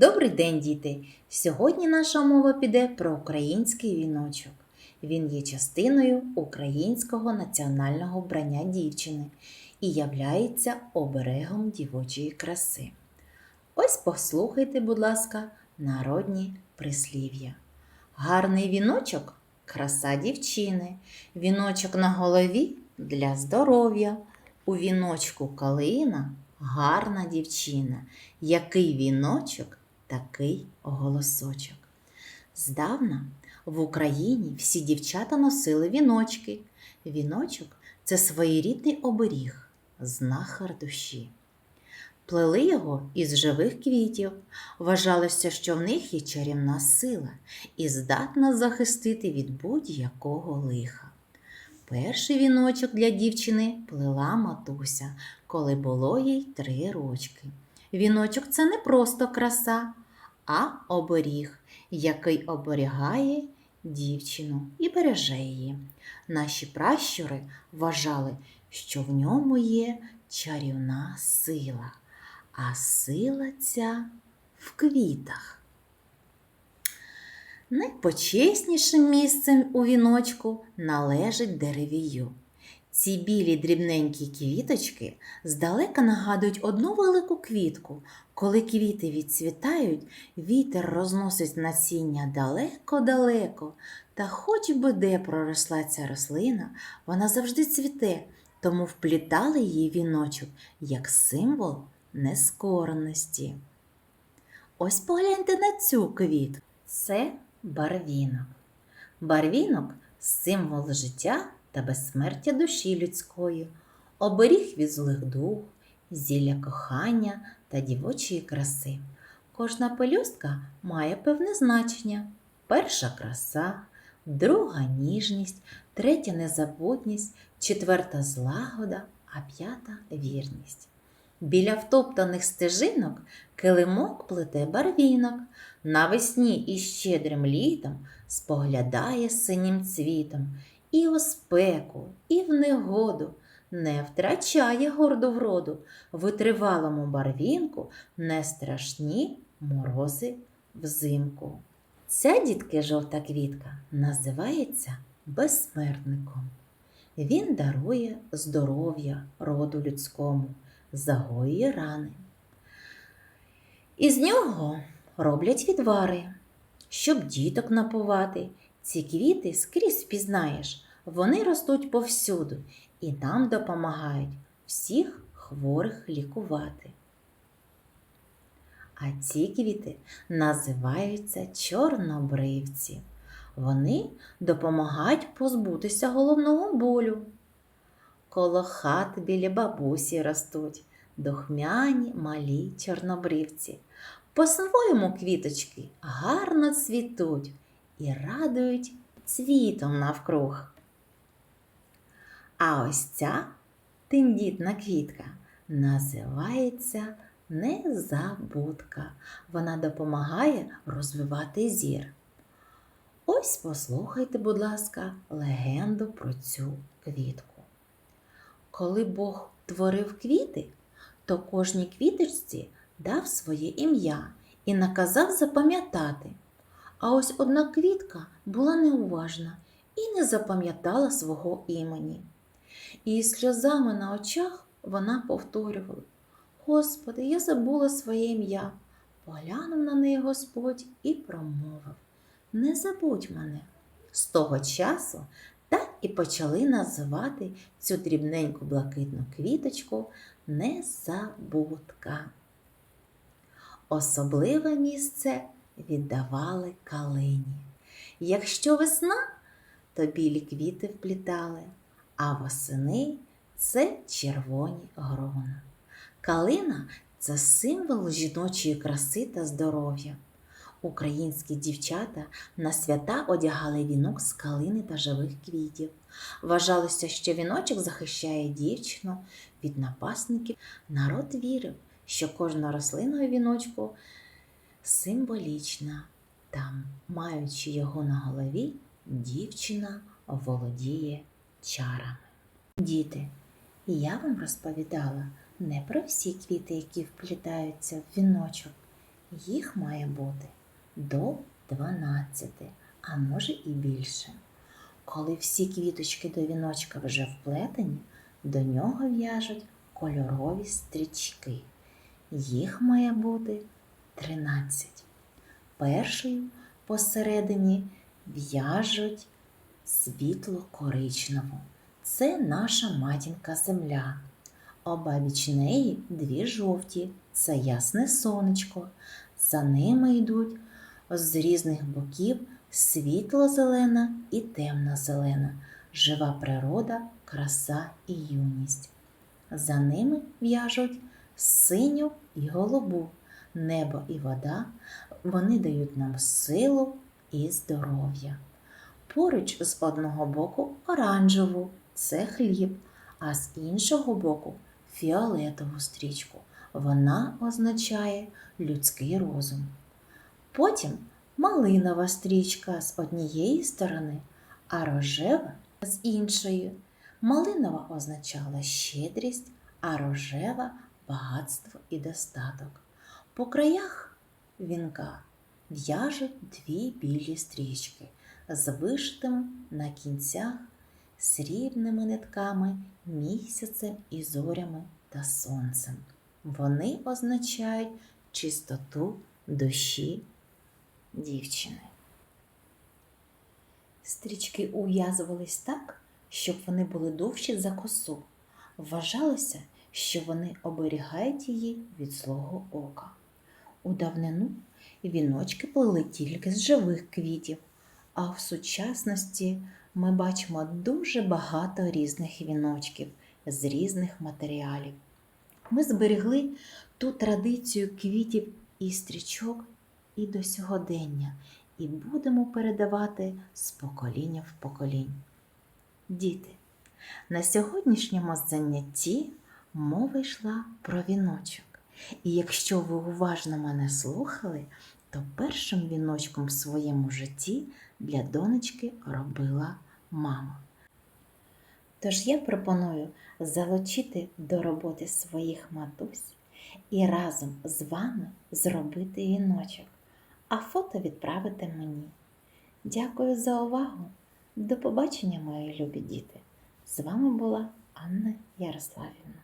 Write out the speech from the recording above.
Добрий день, діти! Сьогодні наша мова піде про український віночок. Він є частиною українського національного вбрання дівчини і являється оберегом дівочої краси. Ось послухайте, будь ласка, народні прислів'я. Гарний віночок краса дівчини, віночок на голові для здоров'я. У віночку калина гарна дівчина. Який віночок, такий голосочок. Здавна в Україні всі дівчата носили віночки. Віночок це своєрідний оберіг, знахар душі. Плели його із живих квітів. Вважалося, що в них є чарівна сила і здатна захистити від будь-якого лиха. Перший віночок для дівчини плела матуся, коли було їй три рочки. Віночок це не просто краса, а оберіг, який оберігає дівчину і береже її. Наші пращури вважали, що в ньому є чарівна сила, а сила ця в квітах. Найпочеснішим місцем у віночку належить деревію. Ці білі дрібненькі квіточки здалека нагадують одну велику квітку. Коли квіти відцвітають, вітер розносить насіння далеко-далеко. Та хоч би де проросла ця рослина, вона завжди цвіте, тому вплітали її віночок як символ нескореності. Ось погляньте на цю квітку. Це барвінок. Барвінок символ життя та безсмертя душі людської, оберіг від злих дух, зілля кохання та дівочої краси. Кожна пелюстка має певне значення: перша краса, друга ніжність, третя незабутність, четверта злагода, а п'ята вірність. Біля втоптаних стежинок килимок плете барвінок, навесні і щедрим літом споглядає синім цвітом, і у спеку, і в негоду не втрачає горду вроду, витривалому барвінку не страшні морози взимку. Ця дітки жовта квітка називається безсмертником. Він дарує здоров'я роду людському загоює рани. Із нього роблять відвари, щоб діток напувати. Ці квіти скрізь впізнаєш, вони ростуть повсюду і нам допомагають всіх хворих лікувати. А ці квіти називаються чорнобривці. Вони допомагають позбутися головного болю. Коло хат біля бабусі ростуть духмяні малі чорнобривці. По-своєму квіточки гарно цвітуть і радують цвітом навкруг. А ось ця тендітна квітка називається незабудка. Вона допомагає розвивати зір. Ось послухайте, будь ласка, легенду про цю квітку. Коли Бог творив квіти, то кожній квіточці дав своє ім'я і наказав запам'ятати. А ось одна квітка була неуважна і не запам'ятала свого імені. І з сльозами на очах вона повторювала Господи, я забула своє ім'я. Поглянув на неї Господь і промовив Не забудь мене. З того часу так і почали називати цю дрібненьку блакитну квіточку незабудка. Особливе місце віддавали калині. Якщо весна, то білі квіти вплітали, а восени це червоні грона. Калина це символ жіночої краси та здоров'я. Українські дівчата на свята одягали вінок з калини та живих квітів. Вважалося, що віночок захищає дівчину від напасників. Народ вірив, що кожна рослина у віночку символічна, та, маючи його на голові, дівчина володіє чарами. Діти, я вам розповідала не про всі квіти, які вплітаються в віночок. Їх має бути до 12, а може і більше. Коли всі квіточки до віночка вже вплетені, до нього в'яжуть кольорові стрічки. Їх має бути 13. Першою посередині в'яжуть світло-коричневу. Це наша матінка земля. Обабіч неї дві жовті, це ясне сонечко. За ними йдуть з різних боків світло-зелена і темно-зелена, жива природа, краса і юність. За ними в'яжуть синю і голубу, небо і вода, вони дають нам силу і здоров'я. Поруч з одного боку оранжеву це хліб, а з іншого боку фіолетову стрічку. Вона означає людський розум. Потім малинова стрічка з однієї сторони, а рожева з іншої. Малинова означала щедрість, а рожева багатство і достаток. По краях вінка в'яжуть дві білі стрічки з вишитими на кінцях срібними нитками, місяцем і зорями та сонцем. Вони означають чистоту душі дівчини. Стрічки ув'язувались так, щоб вони були довші за косу. Вважалося, що вони оберігають її від злого ока. У давнину віночки плели тільки з живих квітів, а в сучасності ми бачимо дуже багато різних віночків з різних матеріалів. Ми зберегли ту традицію квітів і стрічок і до сьогодення, і будемо передавати з покоління в поколінь. Діти, на сьогоднішньому занятті мова йшла про віночок. І якщо ви уважно мене слухали, то першим віночком в своєму житті для донечки робила мама. Тож я пропоную залучити до роботи своїх матусь і разом з вами зробити віночок, а фото відправити мені. Дякую за увагу! До побачення, мої любі діти! З вами була Анна Ярославівна.